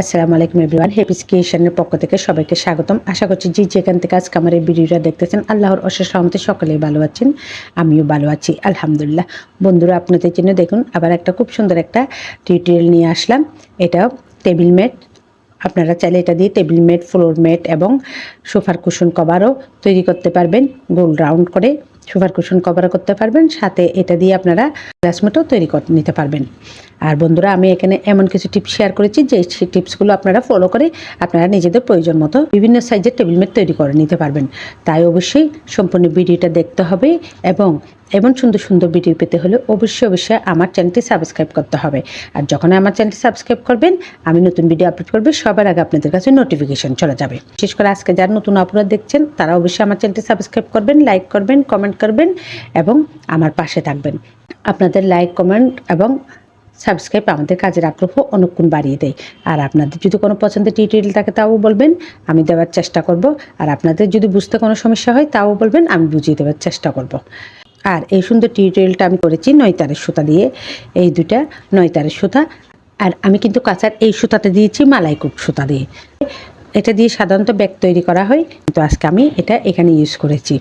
আসসালামু আলাইকুম এভরিওয়ান হেপিস ক্রিয়েশনের পক্ষ থেকে সবাইকে স্বাগতম। আশা করছি যে যেখান থেকে আজকে আমার এই ভিডিওটা দেখতেছেন, আল্লাহর অশেষ রহমতে সকলেই ভালো আছেন, আমিও ভালো আছি, আলহামদুলিল্লাহ। বন্ধুরা, আপনাদের জন্য দেখুন, আবার একটা খুব সুন্দর একটা টিউটোরিয়াল নিয়ে আসলাম। এটা টেবিল ম্যাট আপনারা চাইলে এটা দিয়ে টেবিল ম্যাট ফ্লোর ম্যাট এবং সোফার কুশন কভারও তৈরি করতে পারবেন, গোল রাউন্ড করে সোফার কুশন কভারও করতে পারবেন। সাথে এটা দিয়ে আপনারা গ্লাস ম্যাটও তৈরি করে, নিতে পারবেন। আর বন্ধুরা, আমি এখানে এমন কিছু টিপস শেয়ার করেছি যে সেই টিপসগুলো আপনারা ফলো করে আপনারা নিজেদের প্রয়োজন মতো বিভিন্ন সাইজের টেবিল তৈরি করে নিতে পারবেন। তাই অবশ্যই সম্পূর্ণ ভিডিওটা দেখতে হবে এবং এমন সুন্দর সুন্দর ভিডিও পেতে হলে অবশ্যই অবশ্যই আমার চ্যানেলটি সাবস্ক্রাইব করতে হবে। আর যখন আমার চ্যানেলটি সাবস্ক্রাইব করবেন, আমি নতুন ভিডিও আপলোড করবে, সবার আগে আপনাদের কাছে নোটিফিকেশন চলে যাবে। বিশেষ করে আজকে যারা নতুন অপরাধ দেখছেন, তারা অবশ্যই আমার চ্যানেলটি সাবস্ক্রাইব করবেন লাইক করবেন কমেন্ট করবেন এবং আমার পাশে থাকবেন। আপনাদের লাইক কমেন্ট এবং সাবস্ক্রাইব আমাদের কাজের আগ্রহ অনেকক্ষণ বাড়িয়ে দেয়। আর আপনাদের যদি কোনো পছন্দের টিউটোরিয়াল থাকে তাও বলবেন, আমি দেওয়ার চেষ্টা করব। আর আপনাদের যদি বুঝতে কোনো সমস্যা হয় তাও বলবেন, আমি বুঝিয়ে দেওয়ার চেষ্টা করব। আর এই সুন্দর টিউটোরিয়ালটা আমি করেছি নয়তারের সুতা দিয়ে। এই দুটা নয়তারের সুতা। আর আমি কিন্তু কাঁচার এই সুতাতে দিয়েছি মালাইকুট সুতা দিয়ে। এটা দিয়ে সাধারণত ব্যাগ তৈরি করা হয়, কিন্তু আজকে আমি এটা এখানে ইউজ করেছি।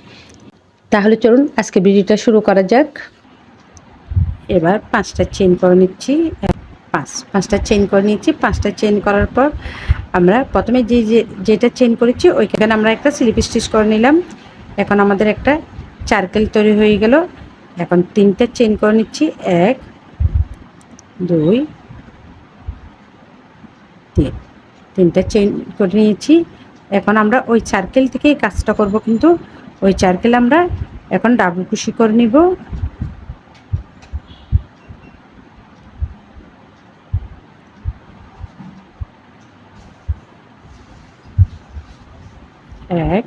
তাহলে চলুন, আজকে ভিডিওটা শুরু করা যাক। এবার পাঁচটা চেন করে নিচ্ছি পাঁচ, পাঁচটা চেন করে নিচ্ছি, পাঁচটা চেন করার পর আমরা প্রথমে যে যে, যেটা চেন করেছি ওইখানে আমরা একটা স্লিপ স্টিচ করে নিলাম। এখন আমাদের একটা চারকেল তৈরি হয়ে গেল। এখন তিনটা চেন করে নিচ্ছি, এক, দুই, তিন। তিনটা চেন করে নিয়েছি। এখন আমরা ওই চারকেল থেকেই কাজটা করব কিন্তু ওই চারকেল আমরা এখন ডাবল কুশি করে নিব। এক।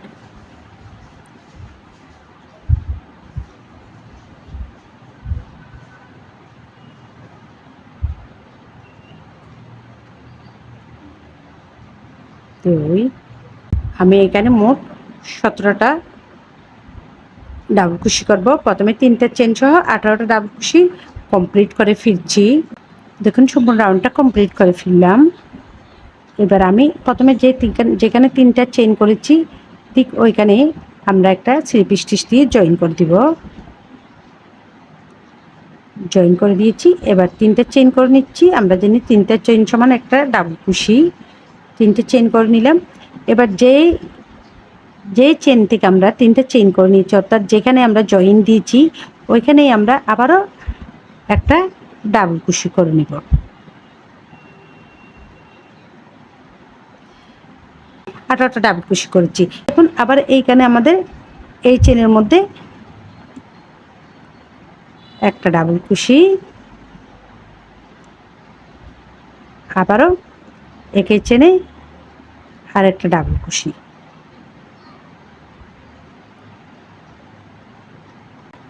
দুই। আমি এখানে মোট সতেরোটা ডাবল কুশি করব। প্রথমে তিনটা চেন সহ আঠারোটা ডাবল কুশি কমপ্লিট করে ফিরছি দেখুন, সম্পূর্ণ রাউন্ডটা কমপ্লিট করে ফিরলাম এবার আমি প্রথমে যে যেখানে তিনটা চেন করেছি, ঠিক ওইখানে আমরা একটা স্লিপ স্টিচ দিয়ে জয়েন করে দিব। জয়েন করে দিয়েছি, এবার তিনটা চেন করে নিচ্ছি। আমরা জানি তিনটা চেন সমান একটা ডাবল কুশি তিনটে চেন করে নিলাম। এবার যে যে চেন থেকে আমরা তিনটে চেন করে নিয়েছি, অর্থাৎ যেখানে আমরা জয়েন দিয়েছি, ওইখানেই আমরা আবারও একটা ডাবল কুশি করে নিব। আঠারোটা ডাবল কুশি করেছি। এখন আবার এইখানে আমাদের এই চেনের মধ্যে একটা ডাবল কুশি আবারও একে চেনে আর একটা ডাবল কুশি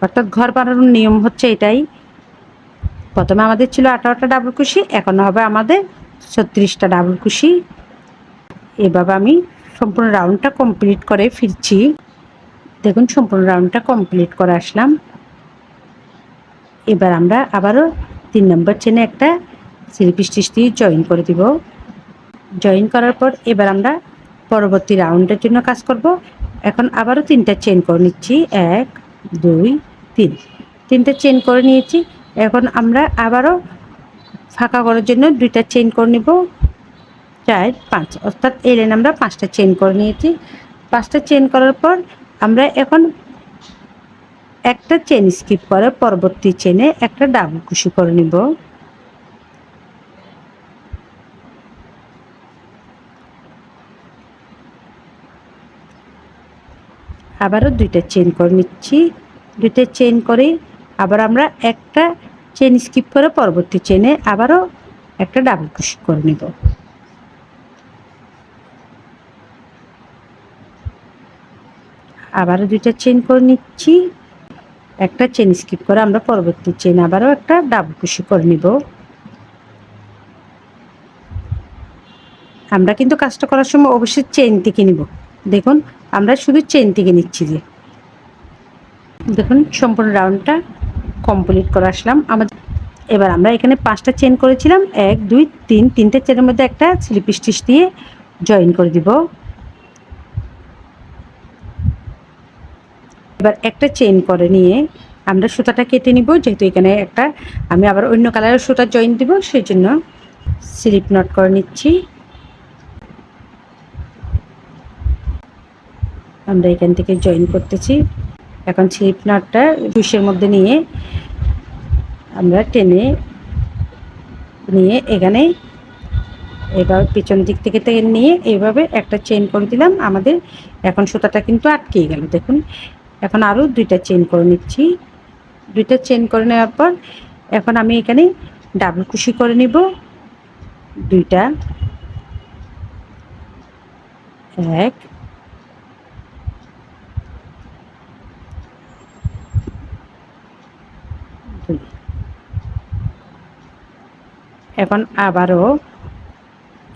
অর্থাৎ ঘর বানানোর নিয়ম হচ্ছে এটাই। প্রথমে আমাদের ছিল আঠারোটা ডাবল কুশি এখন হবে আমাদের ছত্রিশটা ডাবল কুশি এভাবে আমি সম্পূর্ণ রাউন্ডটা কমপ্লিট করে ফিরছি। দেখুন, সম্পূর্ণ রাউন্ডটা কমপ্লিট করে আসলাম। এবার আমরা আবারও তিন নম্বর চেনে একটা স্লিপ স্টিচ দিয়ে জয়েন করে দিব। জয়েন করার পর এবার আমরা পরবর্তী রাউন্ডের জন্য কাজ করব। এখন আবারও তিনটা চেন করে নিচ্ছি। এক, দুই, তিন। তিনটা চেন করে নিয়েছি। এখন আমরা আবারও ফাঁকা করার জন্য দুইটা চেন করে নেব। চার, পাঁচ। অর্থাৎ এই লাইন আমরা পাঁচটা চেন করে নিয়েছি। পাঁচটা চেন করার পর আমরা এখন একটা চেন স্কিপ করে পরবর্তী চেনে একটা ডাবল কুশি করে নিব। আবারও দুইটা চেন করে নিচ্ছি। দুইটা চেন করে আবার আমরা একটা চেন স্কিপ করে পরবর্তী চেনে আবারও একটা ডাবল কুশি করে নিব। আবারও দুইটা চেন করে নিচ্ছি। একটা চেন স্কিপ করে আমরা পরবর্তী চেন আবারও একটা ডাবল কুশি করে নিব। আমরা কিন্তু কাজটা করার সময় অবশ্যই চেন থেকে নিব। দেখুন, আমরা শুধু চেন থেকে নিচ্ছি যে। দেখুন, সম্পূর্ণ রাউন্ডটা কমপ্লিট করে আসলাম। আমাদের এবার আমরা এখানে পাঁচটা চেন করেছিলাম। এক, দুই, তিন, তিনটে চেনের মধ্যে একটা স্লিপ স্টিচ দিয়ে জয়েন করে দিব। এবার একটা চেন করে নিয়ে আমরা সুতাটা কেটে নিব, যেহেতু এখানে একটা, আমি আবার অন্য কালারের সুতা জয়েন দিব সেই জন্য স্লিপ নট করে নিচ্ছি। আমরা এখান থেকে জয়েন করতেছি। এখন স্লিপ নটটা কুশের মধ্যে নিয়ে আমরা টেনে নিয়ে এখানে এবার পিছন দিক থেকে থেকে নিয়ে এইভাবে একটা চেন করে দিলাম। আমাদের এখন সুতাটা কিন্তু আটকে গেল, দেখুন। এখন আরও দুইটা চেন করে নিচ্ছি। দুইটা চেন করে নেওয়ার পর এখন আমি এখানে ডাবল কুশি করে নিব। দুইটা, এক এখন আবারও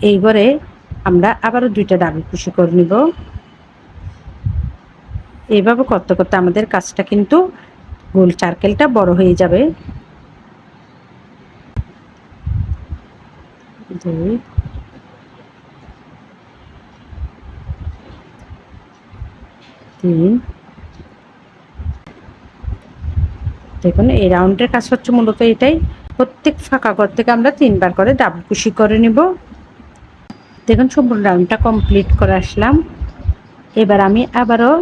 এই ঘরে আমরা আবারও দুইটা ডাবল কুশি করে নিব। এইভাবে করতে করতে আমাদের কাজটা কিন্তু গোল চার্কেলটা বড় হয়ে যাবে। দুই। তিন। দেখুন, এই রাউন্ডের কাজ হচ্ছে মূলত এটাই। প্রত্যেক ফাঁকা ঘর থেকে আমরা তিনবার করে ডাবল কুশি করে নিব। দেখুন, সম্পূর্ণ রাউন্ডটা কমপ্লিট করে আসলাম। এবার আমি আবারও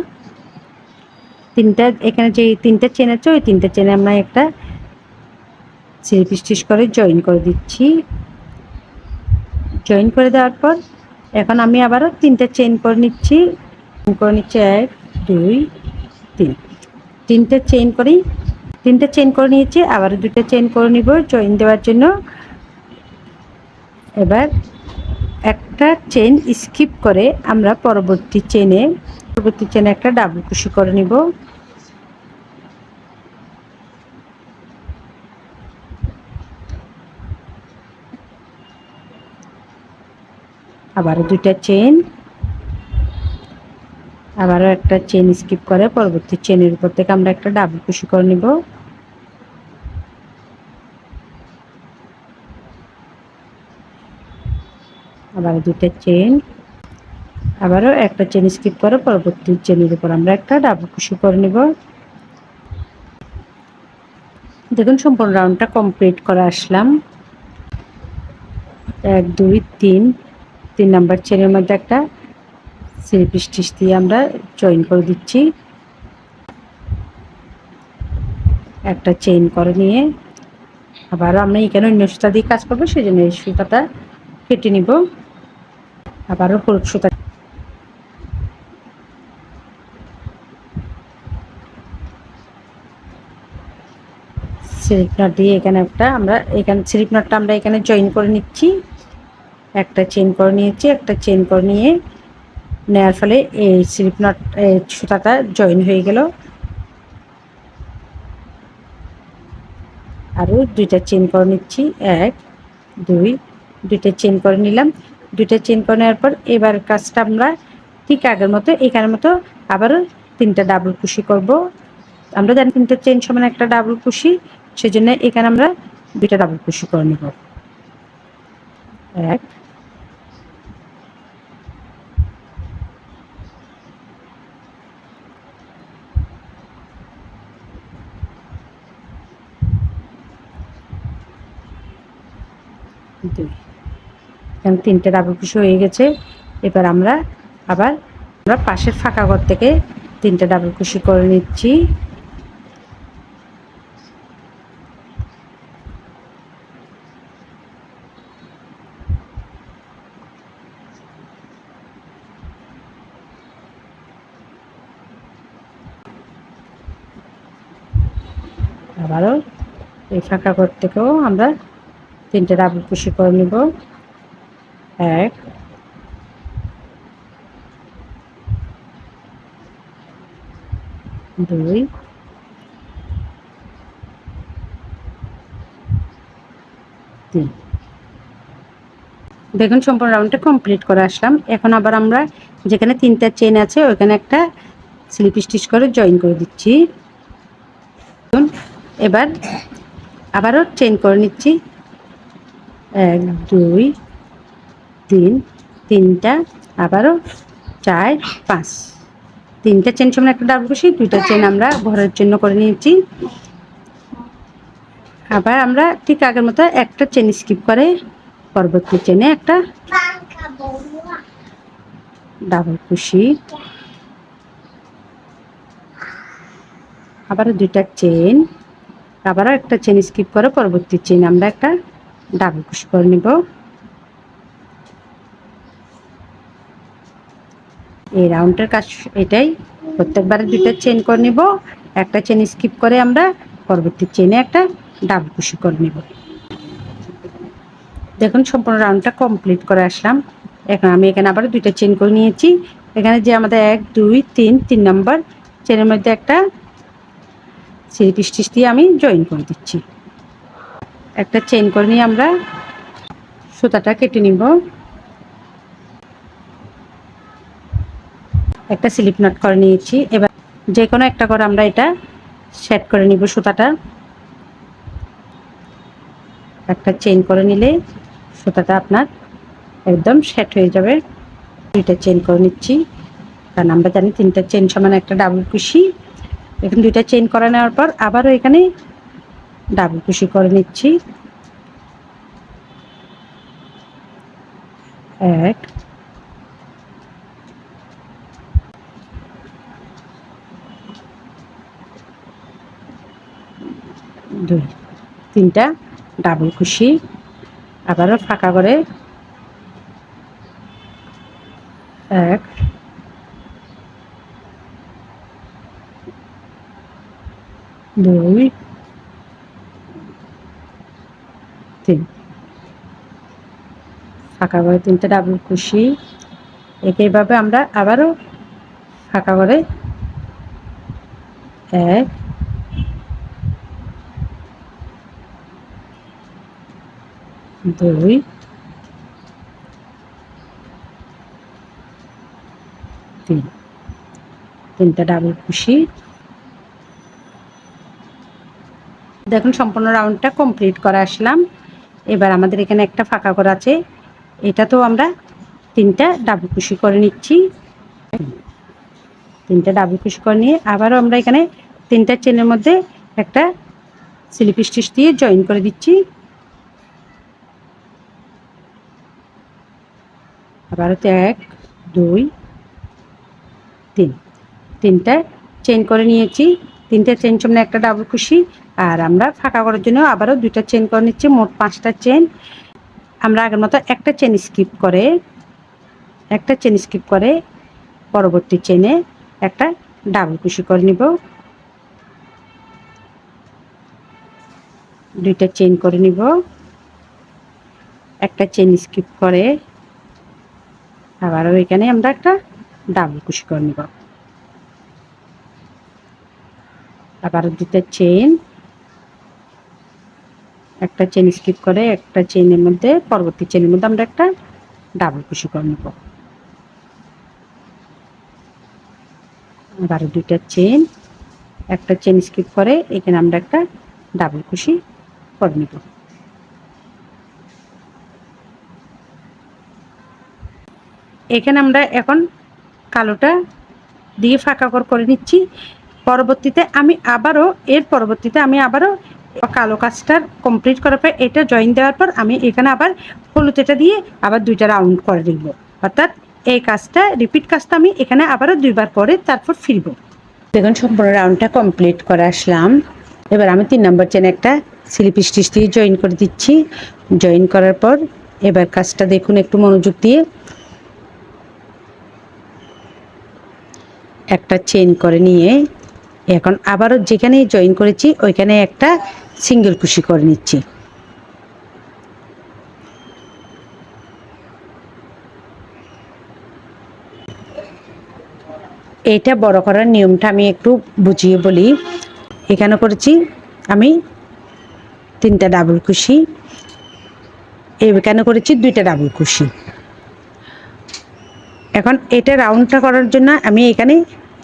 তিনটা, এখানে যে তিনটা চেন আছে, ওই তিনটা চেনে আমরা একটা স্লিপ স্টিচ করে জয়েন করে দিচ্ছি। জয়েন করে দেওয়ার পর, এখন আমি আবারও তিনটা চেন করে নিচ্ছি। করে নিচ্ছি এক, দুই, তিন। তিনটে চেন করি তিনটে চেন করে নিয়েছি, আবারও দুটো চেন করে নিব জয়েন দেওয়ার জন্য। এবার একটা চেন স্কিপ করে আমরা পরবর্তী চেনে পরবর্তী চেনে একটা ডাবল কুশি করে নিব। আবারও দুইটা চেন আবারও একটা চেন স্কিপ করে, পরবর্তী চেনের উপর থেকে আমরা একটা ডাবল কুশি করে নিব। আবার দুইটা চেন আবারও একটা চেন স্কিপ করে, পরবর্তী চেনের উপর আমরা একটা ডাবল কুশি করে নিব। দেখুন, সম্পূর্ণ রাউন্ডটা কমপ্লিট করে আসলাম। এক, দুই, তিন তিন নাম্বার চেনের মধ্যে একটা স্লিপ স্টিচ দিয়ে আমরা জয়েন করে দিচ্ছি। একটা চেইন করে নিয়ে আবারও আমরা এখানে অন্য সুতা দিয়ে কাজ করব সেই জন্য এই সুতাটা কেটে নিব। আবারও হলুদ সুতা স্লিপ নট দিয়ে এখানে একটা আমরা এখানে স্লিপ নটটা আমরা এখানে জয়েন করে নিচ্ছি। একটা চেন করে নিয়েছি, একটা চেন করে নিয়ে নেওয়ার ফলে এই স্লিপ নট সুতাটা জয়েন হয়ে গেল। আরও দুইটা চেন করে নিচ্ছি, এক, দুই, দুইটা চেন করে নিলাম। দুইটা চেন করে নেওয়ার পর এবার কাজটা আমরা ঠিক আগের মতো, এখানের মতো আবারও তিনটা ডাবল কুশি করব। আমরা জানি তিনটা চেন সমান একটা ডাবল কুশি সেজন্য এখানে আমরা দুইটা ডাবল কুশি করে নেব। এক দুই তিনটে ডাবল কুশি হয়ে গেছে। এবার আমরা আবার আমরা পাশের ফাঁকা ঘর থেকে তিনটে ডাবল কুশি করে নিচ্ছি। আবারও এই ফাঁকা ঘর থেকেও আমরা তিনটে ডাবল কুশি করে নিব। এক। দুই। তিন। দেখুন, সম্পূর্ণ রাউন্ডটা কমপ্লিট করে আসলাম। এখন আবার আমরা যেখানে তিনটা চেন আছে, ওইখানে একটা স্লিপ স্টিচ করে জয়েন করে দিচ্ছি। এবার আবারও চেন করে নিচ্ছি। এক, দুই, তিন, তিনটা, আবারও চার, পাঁচ। তিনটা চেন সমান একটা ডাবল কুশি দুইটা চেন আমরা ঘরের জন্য করে নিয়েছি। আবার আমরা ঠিক আগের মতো একটা চেন স্কিপ করে পরবর্তী চেনে একটা ডাবল কুশি আবারও দুইটা চেন আবারও একটা চেন স্কিপ করে পরবর্তী চেন আমরা একটা ডাবল কুশি করে নিব। এই রাউন্ডের কাজ এটাই। প্রত্যেকবারে দুইটা চেন করে নিব। একটা চেন স্কিপ করে আমরা পরবর্তী চেনে একটা ডাবল কুশি করে নিব। দেখুন, সম্পূর্ণ রাউন্ডটা কমপ্লিট করে আসলাম। এখন আমি এখানে আবার দুইটা চেন করে নিয়েছি। এখানে যে আমাদের এক, দুই, তিন তিন নম্বর চেনের মধ্যে একটা সিলিপ স্টিচ দিয়ে আমি জয়েন করে দিচ্ছি। একটা চেন করে নিয়ে আমরা সুতাটা কেটে নিব। একটা স্লিপ নট করে নিয়েছি। এবার যে কোনো একটা করে আমরা এটা সেট করে নিব সুতাটা। একটা চেন করে নিলে সুতাটা আপনার একদম সেট হয়ে যাবে। দুইটা চেন করে নিচ্ছি। কারণ আমরা জানি তিনটা চেন সমান একটা ডাবল কুশি। এখানে দুইটা চেন করে নেওয়ার পর আবারও এখানে ডাবল কুশি করে নিচ্ছি। এক। দুই। তিনটা ডাবল কুশি। আবারও ফাঁকা করে। এক। দুই। তিন। ফাঁকা করে তিনটে ডাবল কুশি একইভাবে আমরা আবারও ফাঁকা করে এক। দুই। তিন। তিনটা ডাবল খুশি। দেখুন, সম্পূর্ণ রাউন্ডটা কমপ্লিট করে আসলাম। এবার আমাদের এখানে একটা ফাঁকা করা আছে। এটা তো আমরা তিনটা ডাবল খুশি করে নিচ্ছি। তিনটা ডাবল খুশি করে নিয়ে আবারও আমরা এখানে তিনটা চেনের মধ্যে একটা স্লিপ স্টিচ দিয়ে জয়েন করে দিচ্ছি। আবারও এক, দুই, তিন। তিনটা চেন করে নিয়েছি। তিনটা চেন সামনে একটা ডাবল খুশি, আর আমরা ফাঁকা করার জন্য আবারও দুইটা চেন করে নিচ্ছি, মোট পাঁচটা চেন আমরা আগের মতো একটা চেন স্কিপ করে, একটা চেন স্কিপ করে পরবর্তী চেনে একটা ডাবল কুশি করে নিব। দুইটা চেন করে নিব। একটা চেন স্কিপ করে, আবারও এখানে আমরা একটা ডাবল কুশি করে নিব। আবার দুটা চেন একটা চেন স্কিপ করে, একটা চেনের মধ্যে, পরবর্তী চেনের মধ্যে আমরা একটা ডাবল কুশি করে নেব। আবার দুইটা চেন একটা চেন স্কিপ করে, এখানে আমরা একটা ডাবল কুশি করে নেব। এখানে আমরা এখন কালোটা দিয়ে ফাঁকা কর করে নিচ্ছি। পরবর্তীতে আমি আবারও, এর পরবর্তীতে আমি আবারও কালো কাজটার কমপ্লিট করার পর এটা জয়েন দেওয়ার পর আমি এখানে আবার হলুদ এটা দিয়ে আবার দুইটা রাউন্ড করে দিব অর্থাৎ এই কাজটা রিপিট কাজটা আমি এখানে আবারও দুইবার করে তারপর ফিরবো। দেখুন, সম্পূর্ণ রাউন্ডটা কমপ্লিট করে আসলাম। এবার আমি তিন নম্বর চেন একটা স্লিপ স্টিচ দিয়ে জয়েন করে দিচ্ছি। জয়েন করার পর এবার কাজটা দেখুন একটু মনোযোগ দিয়ে। একটা চেন করে নিয়ে এখন আবারও যেখানে জয়েন করেছি, ওইখানে একটা সিঙ্গেল কুশি করে নিচ্ছি। এটা বড় করার নিয়মটা আমি একটু বুঝিয়ে বলি। এখানে করেছি আমি তিনটা ডাবল কুশি এখানে করেছি দুইটা ডাবল কুশি এখন এটা রাউন্ডটা করার জন্য আমি এখানে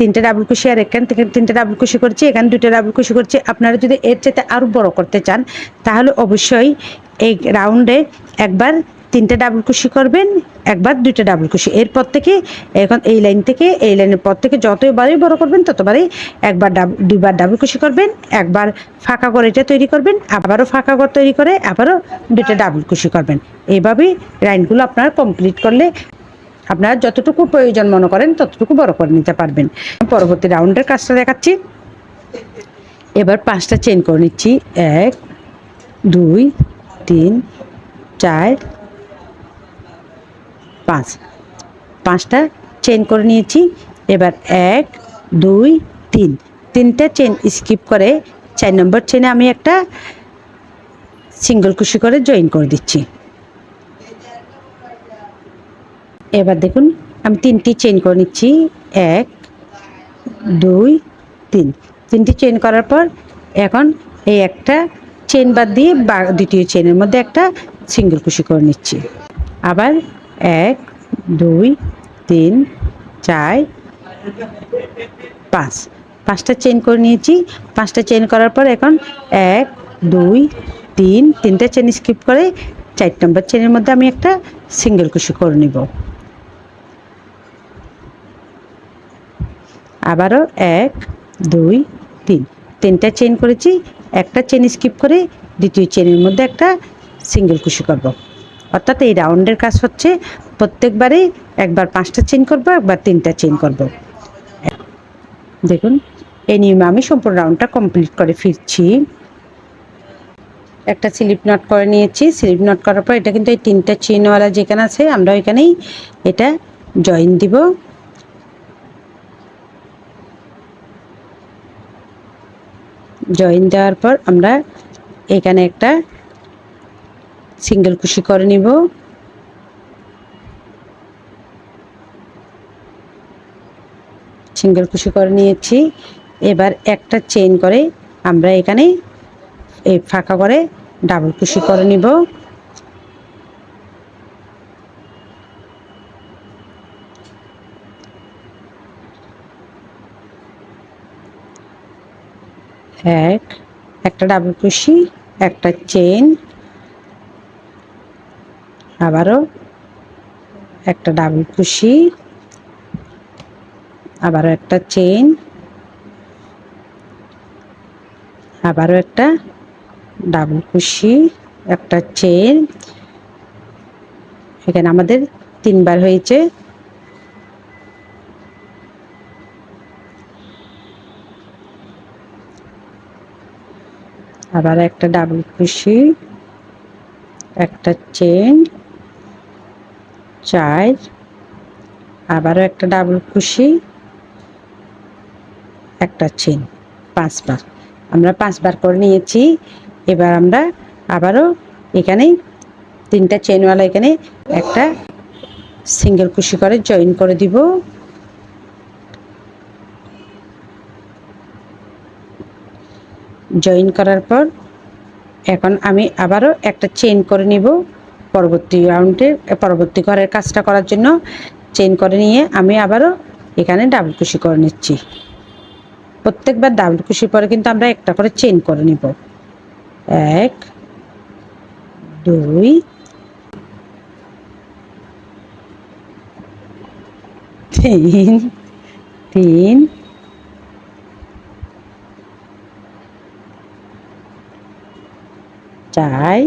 তিনটে ডাবল কুশি আর এখান থেকে তিনটে ডাবল কুশি করছি, এখানে দুটো ডাবল কুশি করছি। আপনারা যদি এর চাইতে আরও বড় করতে চান, তাহলে অবশ্যই এই রাউন্ডে একবার তিনটে ডাবল কুশি করবেন, একবার দুইটা ডাবল কুশি এরপর থেকে এখন এই লাইন থেকে, এই লাইনের পর থেকে যতবারই বড় করবেন, ততবারই একবার ডাব দুইবার ডাবল কুশি করবেন, একবার ফাঁকা করে এটা তৈরি করবেন, আবারও ফাঁকা ঘর তৈরি করে, আবারও দুইটা ডাবল কুশি করবেন। এইভাবেই লাইনগুলো আপনারা কমপ্লিট করলে আপনারা যতটুকু প্রয়োজন মনে করেন, ততটুকু বড় করে নিতে পারবেন। পরবর্তী রাউন্ডের কাজটা দেখাচ্ছি। এবার পাঁচটা চেন করে নিচ্ছি। এক, দুই, তিন, চার, পাঁচ। পাঁচটা চেন করে নিয়েছি। এবার এক, দুই, তিন। তিনটা চেন স্কিপ করে চার নম্বর চেনে আমি একটা সিঙ্গল কুশি করে জয়েন করে দিচ্ছি। এবার দেখুন, আমি তিনটি চেন করে নিচ্ছি। এক, দুই, তিন। তিনটি চেন করার পর এখন এই একটা চেন বাদ দিয়ে বা দ্বিতীয় চেনের মধ্যে একটা সিঙ্গেল কুশি করে নিচ্ছি। আবার এক, দুই, তিন, চার, পাঁচ। পাঁচটা চেন করে নিয়েছি। পাঁচটা চেন করার পর এখন এক, দুই, তিন। তিনটা চেন স্কিপ করে চার নম্বর চেনের মধ্যে আমি একটা সিঙ্গেল কুশি করে নিব। আবারও এক, দুই, তিন তিনটা চেন করেছি, একটা চেন স্কিপ করে দ্বিতীয় চেনের মধ্যে একটা সিঙ্গেল কুশি করব। অর্থাৎ এই রাউন্ডের কাজ হচ্ছে প্রত্যেকবারে একবার পাঁচটা চেন করব, একবার তিনটা চেন করব। দেখুন, এই নিয়মে আমি সম্পূর্ণ রাউন্ডটা কমপ্লিট করে ফিরছি একটা স্লিপ নট করে নিয়েছি স্লিপ নট করার পর এটা কিন্তু এই তিনটা চেনওয়ালা যেখানে আছে, আমরা ওইখানেই এটা জয়েন দিব জয়েন দেওয়ার পর আমরা এখানে একটা সিঙ্গেল কুশি করে নিব। সিঙ্গেল কুশি করে নিয়েছি। এবার একটা চেইন করে আমরা এখানে এই ফাঁকা করে ডাবল কুশি করে নিব। এক, একটা ডাবল কুশি একটা চেন আবারও একটা ডাবল কুশি আবারও একটা চেন আবারও একটা ডাবল কুশি একটা চেন এখানে আমাদের তিনবার হয়েছে। আবার একটা ডাবল কুশি একটা চেন চার, আবারও একটা ডাবল কুশি একটা চেন পাঁচবার। আমরা পাঁচবার করে নিয়েছি, এবার আমরা আবারও এখানে তিনটা চেনওয়ালা এখানে একটা সিঙ্গেল কুশি করে জয়েন করে দিব। জয়েন করার পর এখন আমি আবারও একটা চেন করে নিব পরবর্তী রাউন্ডের পরবর্তী ঘরের কাজটা করার জন্য চেন করে নিয়ে আমি আবারও এখানে ডাবল কুশি করে নিচ্ছি। প্রত্যেকবার ডাবল কুশি পরে কিন্তু আমরা একটা করে চেন করে নিব। এক, দুই, তিন তিন চার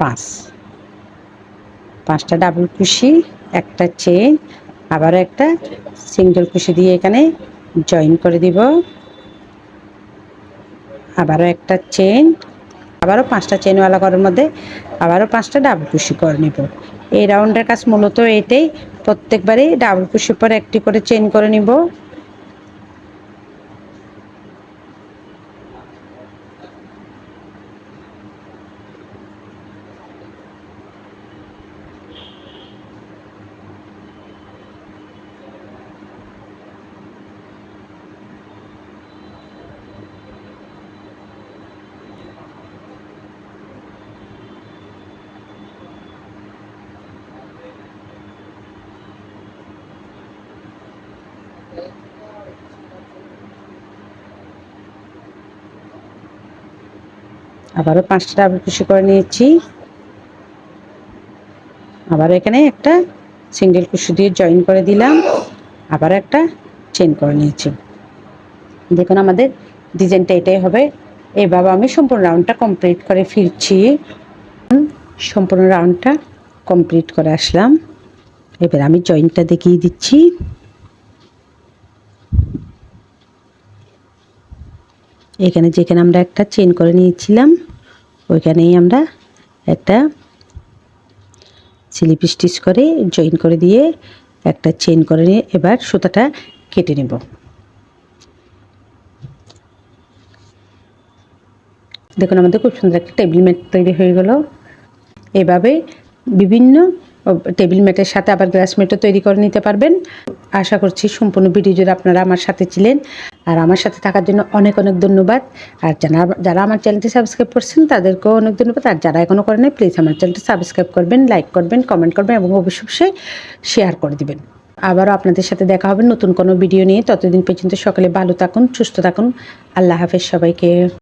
পাঁচ। পাঁচটা ডাবল কুশি একটা চেন আবারও একটা সিঙ্গেল কুশি দিয়ে এখানে জয়েন করে দিব। আবারও একটা চেন আবারও পাঁচটা চেনওয়ালা করার মধ্যে আবারও পাঁচটা ডাবল কুশি করে নিব। এই রাউন্ডের কাজ মূলত এটাই, প্রত্যেকবারই ডাবল কুশির পর একটি করে চেন করে নিব। আবারও পাঁচটা ডাবল ক্রোশে করে নিয়েছি। আবার এখানে একটা সিঙ্গেল কুশু দিয়ে জয়েন করে দিলাম। আবার একটা চেন করে নিয়েছি। দেখুন আমাদের ডিজাইনটা এটাই হবে। এভাবে আমি সম্পূর্ণ রাউন্ডটা কমপ্লিট করে ফিরছি। সম্পূর্ণ রাউন্ডটা কমপ্লিট করে আসলাম। এবার আমি জয়েন্টটা দেখিয়ে দিচ্ছি। এখানে যেখানে আমরা একটা চেন করে নিয়েছিলাম, ওইখানেই আমরা একটা স্লিপ স্টিচ করে জয়েন করে দিয়ে একটা চেন করে নিয়ে এবার সুতাটা কেটে নেব। দেখুন, আমাদের খুব সুন্দর একটা টেবিল ম্যাট তৈরি হয়ে গেল। এভাবে বিভিন্ন টেবিল ম্যাটের সাথে আবার গ্লাস ম্যাটও তৈরি করে নিতে পারবেন। আশা করছি সম্পূর্ণ ভিডিও জুড়ে আপনারা আমার সাথে ছিলেন। আর আমার সাথে থাকার জন্য অনেক অনেক ধন্যবাদ। আর যারা যারা আমার চ্যানেলটি সাবস্ক্রাইব করছেন, তাদেরকেও অনেক ধন্যবাদ। আর যারা এখনও করেন প্লিজ আমার চ্যানেলটি সাবস্ক্রাইব করবেন লাইক করবেন কমেন্ট করবেন এবং অবশ্যই শেয়ার করে দেবেন। আবারও আপনাদের সাথে দেখা হবে নতুন কোনো ভিডিও নিয়ে। ততদিন পর্যন্ত সকালে ভালো থাকুন, সুস্থ থাকুন। আল্লাহ হাফেজ সবাইকে।